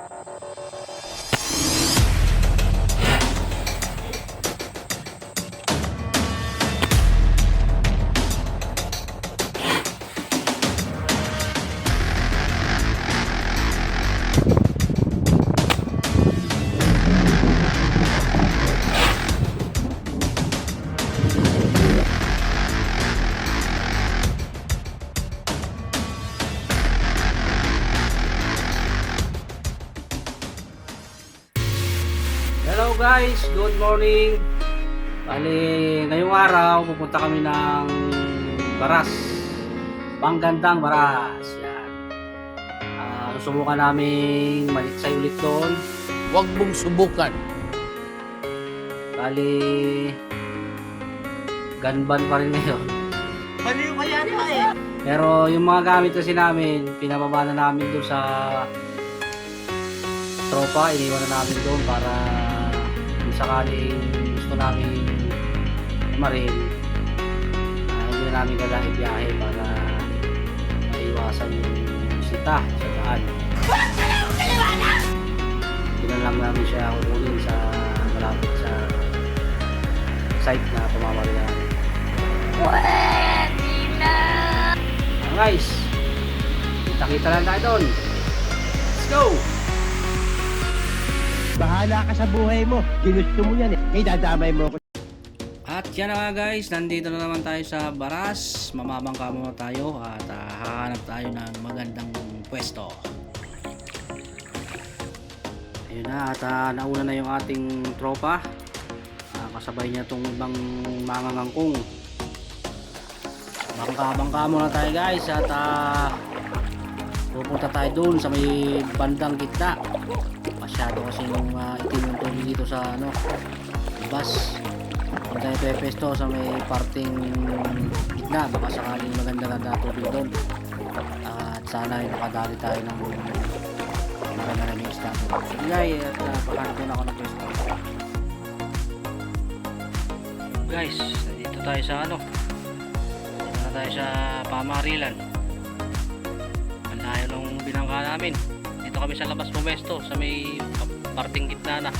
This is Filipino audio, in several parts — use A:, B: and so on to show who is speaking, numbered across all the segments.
A: you Hello guys, good morning. Bali, ngayong araw pupunta kami ng Baras. Panggandang Baras. Yan. Ah, susubukan namin malitsay ulit doon.
B: Huwag mong subukan.
A: Bali, ganban pa rin ngayon.
C: Yung kaya niya eh.
A: Pero yung mga gamit kasi namin, pinababa na namin doon sa tropa, iniwan na namin doon para sakaling gusto namin marin, ah, hindi na namin kailangan biyahe para maiwasan yung sita sa daan. Doon lang namin siya kukunin sa malapit sa site na tumamari namin. Ah, guys, kita-kita lang tayo doon. Let's go!
C: Bahala ka sa buhay mo. Ginusto mo yan eh. Kaya dadamay mo ako.
A: At yan na nga guys, nandito na naman tayo sa Baras. Mamamangka muna tayo at ah, hahanap tayo ng magandang pwesto. Ayun na, at ah, nauna na yung ating tropa. Ah, kasabay niya itong ibang mangangangkong. Bangka-bangka muna tayo guys at ah, pupunta tayo dun sa may bandang gitna. Masyado kasi yung ah, itim yung tubig dito sa ano, bus. Kung tayo pepesto sa may parting gitna, baka sakaling maganda na tubig doon. At sana ay nakadali tayo ng maganda na yung isda. Sige guys, at uh, paghanap din ako ng pwesto. Guys, dito tayo sa ano, dito na tayo sa Pamarilan. Ang layo nung binangka namin. Dito kami sa labas pumesto, sa may parting gitna na.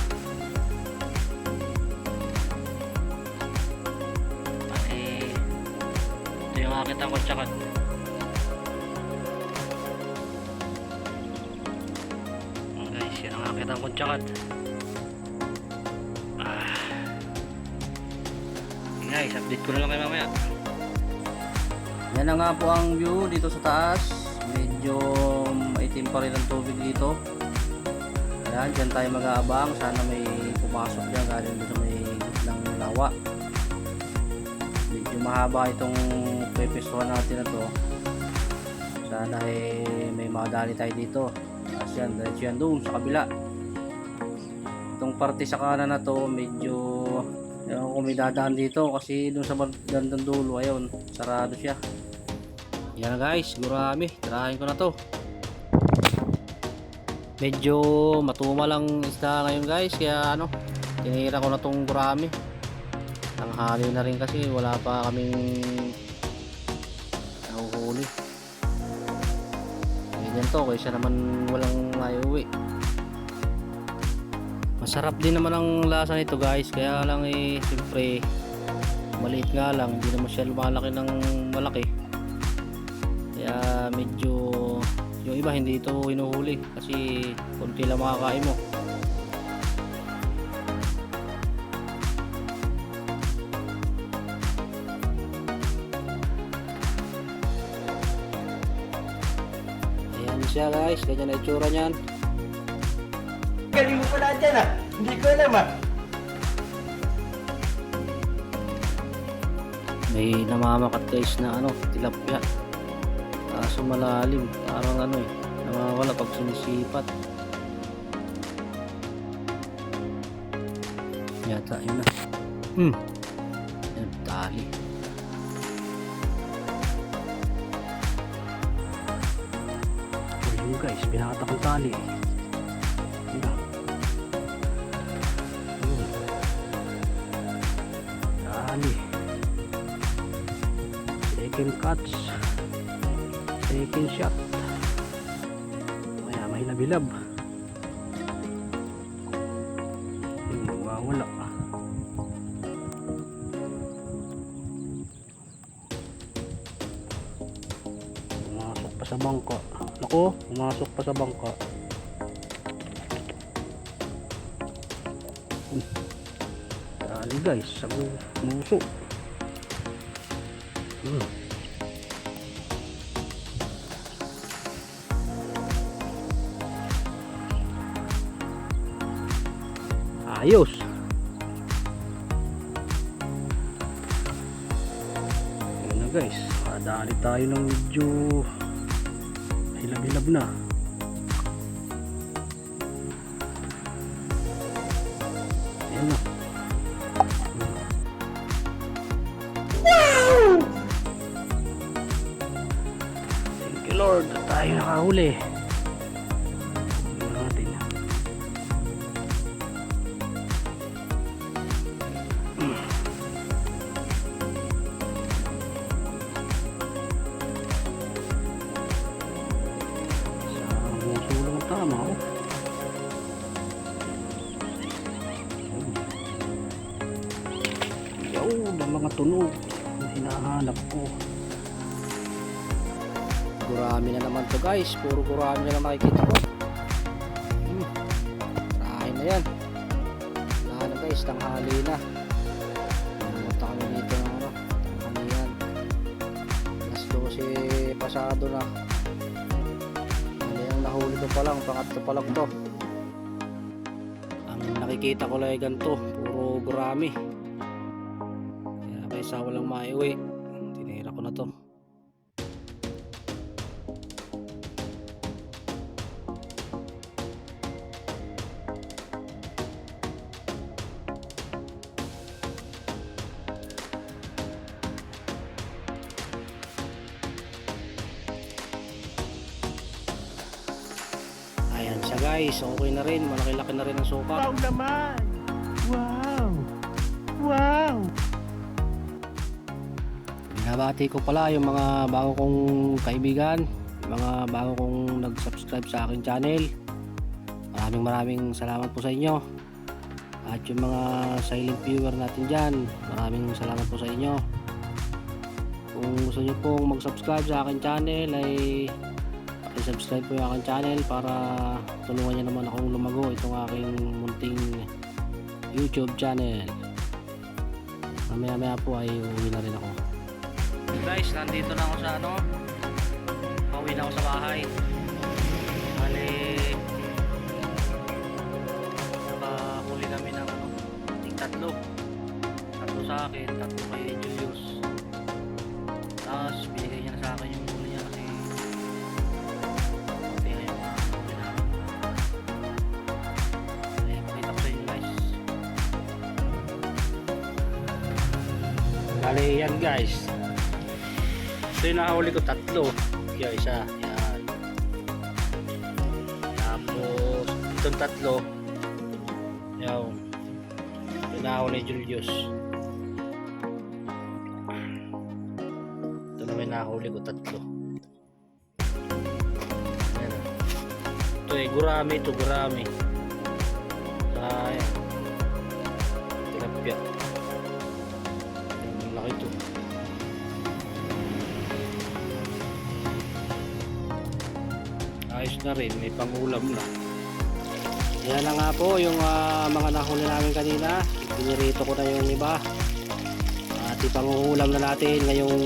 A: Pati ito yung akin ang kutsakan. Oh, guys, yan ang akin ang kutsakan. Ah. Guys, update ko na lang kayo mamaya. Yan na nga po ang view dito sa taas. Medyo maitim pa rin ang tubig dito. Ayan, dyan tayo mag-aabang. Sana may pumasok dyan galing doon may ng lawa. Medyo mahaba itong pepestuhan natin na to. Sana eh may madali tayo dito. Kasi yan diretso yan doon sa kabila. Itong parte sa kanan na to medyo ewan ko dito. Kasi doon sa bandang dulo ayun sarado siya. Yan guys. Gurami tirahin ko na to medyo matuma lang isda ngayon guys. Kaya ano tinira ko na tong gurami. Tanghali na rin kasi wala pa kaming nahuhuli. Ganyan to kaysa naman walang maiuwi. Masarap din naman ang lasa nito guys. Kaya lang eh siyempre maliit nga lang. Hindi naman siya lumalaki ng malaki. Kaya medyo yung iba hindi ito hinuhuli kasi konti lang makakain mo Ayan siya guys, ganyan na itsura niyan.
C: Galing mo pala dyan ah. Hindi ko alam ah.
A: May namamakat guys na ano, tilapia. Kaso malalim, parang ano eh, nawawala pag sinisipat. Yata yun na. Hmm. Yan, tali. Ayun guys, pinakatak ang tali. Ayun. Ayun. Tali. Second pinshot kaya mahilabilab yung mawawala pa pumasok pa sa bangka. Naku pumasok pa sa bangka. Dali guys. Sa muso hmm. Ayos. Ayan na guys, kadali tayo ng medyo hilab-hilab na. Ayan na. Lord, tayo nakahuli. Oh. Yun, ang mga tunog na hinahanap ko. Gurami na naman to guys. Puro gurami na makikita ko. Hmm. Rahin na yan. Wala na guys, tanghali na. Pumunta kami dito ng ano, ano yan. Mas 12 pasado na. Nahuli ko pa lang, pangatlo pa lang to. Ang nakikita ko lang ay ganito, puro gurami. Kaya kaysa walang maiuwi, tinira ko na to. Guys, okay na rin, malaki-laki na rin ang suka.
C: Wow naman! Wow! Wow!
A: Binabati ko pala yung mga bago kong kaibigan, yung mga bago kong nag-subscribe sa aking channel. Maraming maraming salamat po sa inyo. At yung mga silent viewer natin dyan, maraming salamat po sa inyo. Kung gusto nyo pong mag-subscribe sa aking channel ay subscribe po yung aking channel para tulungan nyo naman akong lumago itong aking munting YouTube channel. Mamaya maya po ay uwi na rin ako. Guys, nandito na ako sa ano. Pauwi na ako sa bahay. Bali, nakahuli kami ng ano, tatlo. Tatlo sa akin, tatlo kay Bali, yan guys. Ito yung nakahuli ko tatlo. Kaya isa. Yan. Tapos, itong tatlo. Yan. Yung nakahuli Julius. Ito naman yung nakahuli ko tatlo. Yan. Ito eh, gurami ito, gurami. Ayan. Laki ayos na rin may pangulam na. Yan na nga po yung ah, mga nahuli namin kanina. Pinirito ko na yung iba. At ipangulam na natin ngayong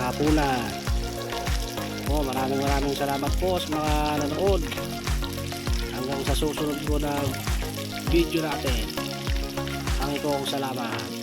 A: hapunan. Po maraming maraming salamat po sa mga nanood. Hanggang sa susunod ko na video natin. Ang ikong salamat